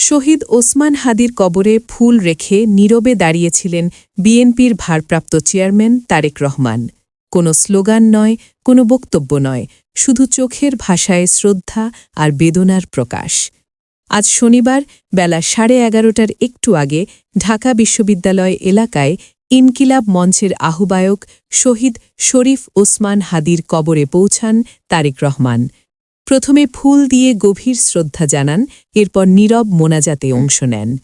শহীদ ওসমান হাদির কবরে ফুল রেখে নীরবে দাঁড়িয়েছিলেন বিএনপির ভারপ্রাপ্ত চেয়ারম্যান তারেক রহমান। কোনো স্লোগান নয়, কোনো বক্তব্য নয়, শুধু চোখের ভাষায় শ্রদ্ধা আর বেদনার প্রকাশ। আজ শনিবার বেলা সাড়ে এগারোটার একটু আগে ঢাকা বিশ্ববিদ্যালয় এলাকায় ইনকিলাব মঞ্চের আহ্বায়ক শহীদ শরীফ ওসমান হাদির কবরে পৌঁছান তারেক রহমান। প্রথমে ফুল দিয়ে গভীর শ্রদ্ধা জানান, এরপর নীরব মোনাজাতে অংশ নেন।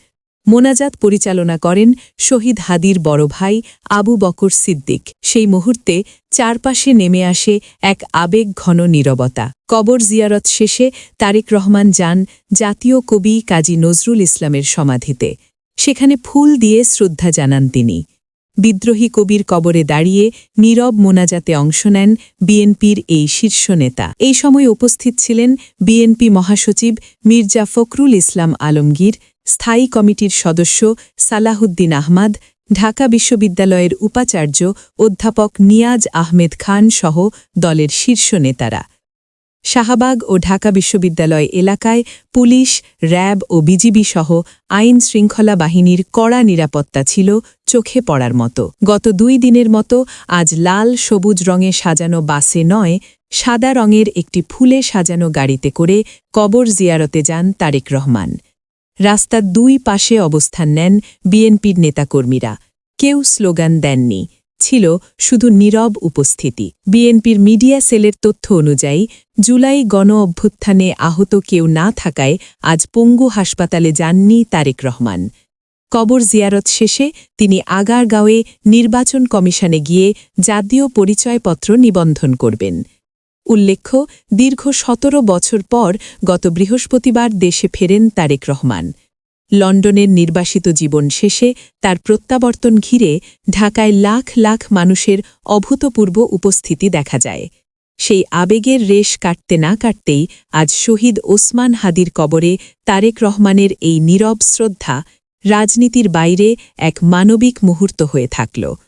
মোনাজাত পরিচালনা করেন শহীদ হাদির বড় ভাই আবু বকর সিদ্দিক। সেই মুহূর্তে চারপাশে নেমে আসে এক আবেগ ঘন নীরবতা। কবর জিয়ারত শেষে তারেক রহমান যান জাতীয় কবি কাজী নজরুল ইসলামের সমাধিতে। সেখানে ফুল দিয়ে শ্রদ্ধা জানান তিনি। বিদ্রোহী কবির কবরে দাঁড়িয়ে নীরব মোনাজাতে অংশ নেন বিএনপির এই শীর্ষ নেতা। এই সময় উপস্থিত ছিলেন বিএনপি মহাসচিব মির্জা ফখরুল ইসলাম আলমগীর, স্থায়ী কমিটির সদস্য সালাহুদ্দিন আহমাদ, ঢাকা বিশ্ববিদ্যালয়ের উপাচার্য অধ্যাপক নিয়াজ আহমেদ খান সহ দলের শীর্ষ নেতারা। শাহবাগ ও ঢাকা বিশ্ববিদ্যালয় এলাকায় পুলিশ, র্যাব ও বিজিবি সহ আইন শৃঙ্খলা বাহিনীর কড়া নিরাপত্তা ছিল চোখে পড়ার মতো। গত দুই দিনের মতো আজ লাল সবুজ রঙে সাজানো বাসে নয়, সাদা রঙের একটি ফুলে সাজানো গাড়িতে করে কবর জিয়ারতে যান তারেক রহমান। রাস্তার দুই পাশে অবস্থান নেন বিএনপির নেতাকর্মীরা। কেউ স্লোগান দেননি। ছিল শুধু নীরব উপস্থিতি। বিএনপির মিডিয়া সেলের তথ্য অনুযায়ী, জুলাই গণ অভ্যুত্থানে আহত কেউ না থাকায় আজ পঙ্গু হাসপাতালে যাননি তারেক রহমান। কবর জিয়ারত শেষে তিনি আগারগাঁওয়ে নির্বাচন কমিশনে গিয়ে জাতীয় পরিচয়পত্র নিবন্ধন করবেন। উল্লেখ্য, দীর্ঘ সতেরো বছর পর গত বৃহস্পতিবার দেশে ফেরেন তারেক রহমান। লন্ডনের নির্বাসিত জীবন শেষে তার প্রত্যাবর্তন ঘিরে ঢাকায় লাখ লাখ মানুষের অভূতপূর্ব উপস্থিতি দেখা যায়। সেই আবেগের রেশ কাটতে না কাটতেই আজ শহীদ ওসমান হাদির কবরে তারেক রহমানের এই নীরব শ্রদ্ধা রাজনীতির বাইরে এক মানবিক মুহূর্ত হয়ে থাকল।